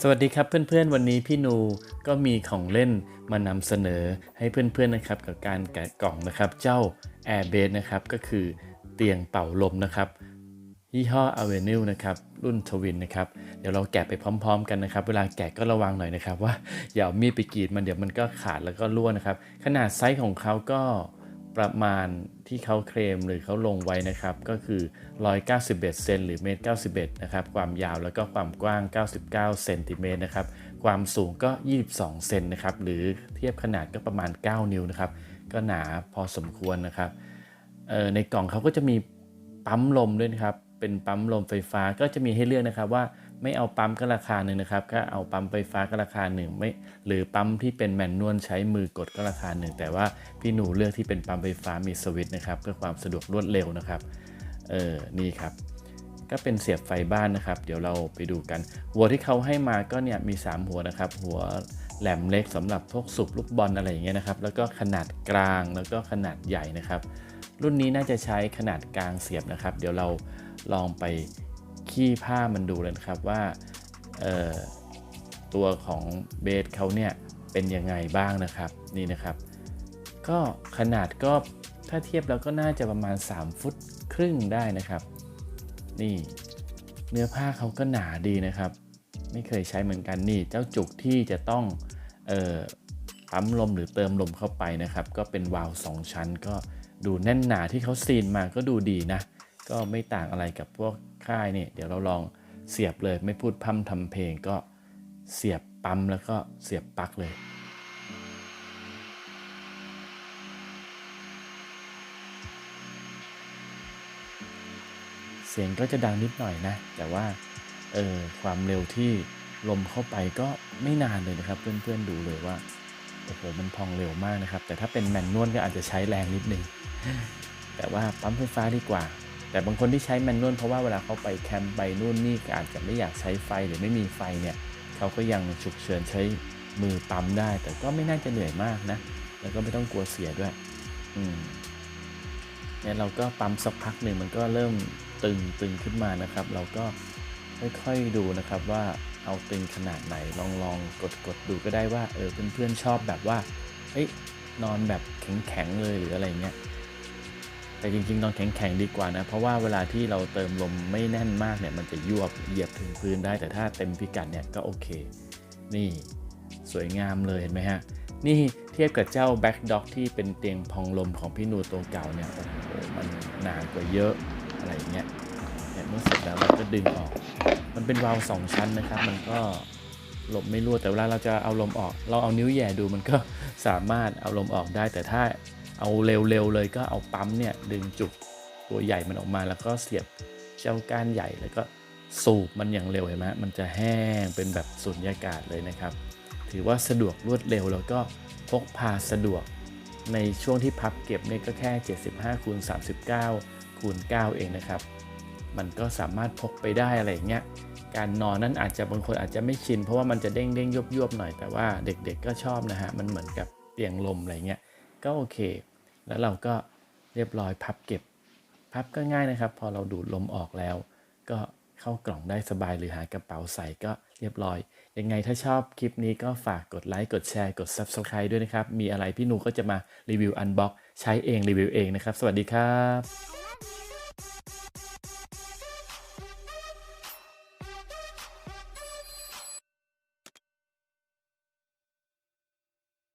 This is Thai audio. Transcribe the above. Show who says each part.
Speaker 1: สวัสดีครับเพื่อนๆ วันนี้พี่นูก็มีของเล่นมานำเสนอให้เพื่อนๆนะครับกับการแกะกล่องนะครับเจ้า Air b a s นะครับก็คือเตียงเป่าลมนะครับยี่ห้อ Avenue นะครับรุ่นทวินนะครับเดี๋ยวเราแกะไปพร้อม ๆ กันนะครับ เวลาแกะก็ระวังหน่อยนะครับว่าอย่าเอามีดไปกรีดมันเดี๋ยวมันก็ขาดแล้วก็รั่วนะครับขนาดไซส์ของเขาก็ ประมาณที่เขาเคลมหรือเขาลงไว้นะครับ ก็คือ 191 เซนหรือเมตร 91 นะครับ ความยาวแล้วก็ความกว้าง 99 เซนติเมตรนะครับ ความสูงก็ 22 เซนนะครับ หรือเทียบขนาดก็ประมาณ 9 นิ้วนะครับ ก็หนาพอสมควรนะครับในกล่องเขาก็จะมีปั๊มลมด้วยนะครับ เป็นปั๊มลมไฟฟ้าก็จะมีให้เลือกนะครับว่า ไม่เอาปั๊มก็ราคาหนึ่งนะครับก็เอาปั๊มไฟฟ้าก็ราคาหนึ่งไม่หรือปั๊มที่เป็นแมนนวลใช้มือกดก็ราคาหนึ่งแต่ว่าพี่หนูเลือกที่เป็นปั๊มไฟฟ้ามีสวิตช์นะครับเพื่อความสะดวกรวดเร็วนะครับเออนี่ครับ ก็เป็นเสียบไฟบ้านนะครับ เดี๋ยวเราไปดูกัน หัวที่เขาให้มาก็เนี่ยมี 3 หัวนะครับ หัวแหลมเล็กสำหรับพวกสูบลูกบอลอะไรอย่างเงี้ยนะครับ แล้วก็ขนาดกลางแล้วก็ขนาดใหญ่นะครับ รุ่นนี้น่าจะใช้ขนาดกลางเสียบนะครับ เดี๋ยวเราลองไป ขี้ผ้ามันดูเลยนะครับว่าตัวของเบสเขาเนี่ยเป็นยังไงบ้างนะครับนี่นะครับ ก็ขนาดก็ถ้าเทียบแล้วก็น่าจะประมาณ 3 ฟุตครึ่งได้นะครับ นี่เนื้อผ้าเขาก็หนาดีนะครับ ไม่เคยใช้เหมือนกันนี่ เจ้าจุกที่จะต้องเอ่อปั๊มลมหรือเติมลมเข้าไปนะครับ ก็เป็นวาล์วสองชั้น ก็ดูแน่นหนาที่เขาซีนมาก็ดูดีนะ ก็ไม่ต่างอะไรกับพวก ค่ายนี่เดี๋ยวเราลองเสียบเลยไม่พูดพร่ำทำเพลงก็เสียบปั๊มแล้วก็เสียบปลั๊กเลยเสียงก็จะดังนิดหน่อยนะ แต่ว่าเออความเร็วที่ลมเข้าไปก็ไม่นานเลยนะครับ เพื่อนๆดูเลยว่าโอ้โหมันพองเร็วมากนะครับ แต่ถ้าเป็นแมนนวลก็อาจจะใช้แรงนิดนึงแต่ว่าปั๊มไฟฟ้าดีกว่า แต่บางคนที่ใช้แมนนวลเพราะว่าเวลาเขาไปแคมป์ไปนู่นนี่อาจจะไม่อยากใช้ไฟหรือไม่มีไฟเนี่ยเขาก็ยังฉุกเฉินใช้มือปั๊มได้ แต่ก็ไม่น่าจะเหนื่อยมากนะ แล้วก็ไม่ต้องกลัวเสียด้วย อืมเนี่ยเราก็ปั๊มสักพักหนึ่งมันก็เริ่มตึงตึงขึ้นมานะครับ เราก็ค่อยๆดูนะครับว่าเอาตึงขนาดไหนลองลองกดกดดูก็ได้ว่าเออเพื่อนๆชอบแบบว่าเอ้ยนอนแบบแข็งๆเลยหรืออะไรเงี้ย แต่จริงๆ นอนแข็งๆดีกว่านะ เพราะว่าเวลาที่เราเติมลมไม่แน่นมากเนี่ยมันจะยวบเหยียบถึงพื้นได้ แต่ถ้าเต็มพิกัดเนี่ยก็โอเค นี่สวยงามเลยเห็นไหมฮะ นี่เทียบกับเจ้าแบ็ k ด็อกที่เป็นเตียงพองลมของพี่นูตัวเก่าเนี่ยโอ้โหมันหนากว่าเยอะอะไรอย่างเงี้ยเนี่ยเมื่อเสร็จแล้วเราก็ดึงออก มันเป็นวาล์วสองชั้นนะครับ มันก็ลมไม่รั่วแต่เวลาเราจะเอาลมออก เราเอานิ้วแย่ดูมันก็สามารถเอาลมออกได้แต่ถ้า เอาเร็วๆเลยก็เอาปั๊มเนี่ยดึงจุกตัวใหญ่มันออกมา แล้วก็เสียบเจ้าก้านใหญ่แล้วก็สูบมันอย่างเร็วเห็นไหมมันจะแห้งเป็นแบบสุญญากาศเลยนะครับ ถือว่าสะดวกรวดเร็วแล้วก็พกพาสะดวก ในช่วงที่พับเก็บเนี่ยก็แค่ 75คูณ39คูณ9เองนะครับ มันก็สามารถพกไปได้อะไรอย่างเงี้ยการนอนนั้นอาจจะบางคนอาจจะไม่ชิน เพราะว่ามันจะเด้งเด้งยบยบหน่อยแต่ว่าเด็กๆก็ชอบนะฮะมันเหมือนกับเตียงลมอะไรเงี้ย ก็โอเค แล้วเราก็เรียบร้อยพับเก็บ พับก็ง่ายนะครับ พอเราดูดลมออกแล้ว ก็เข้ากล่องได้สบายหรือหากระเป๋าใส่ก็เรียบร้อย ยังไงถ้าชอบคลิปนี้ก็ฝากกดไลค์ กดแชร์ กด Subscribe ด้วยนะครับ มีอะไรพี่นูก็จะมารีวิวอันบ็อกใช้เองรีวิวเองนะครับ สวัสดีครับ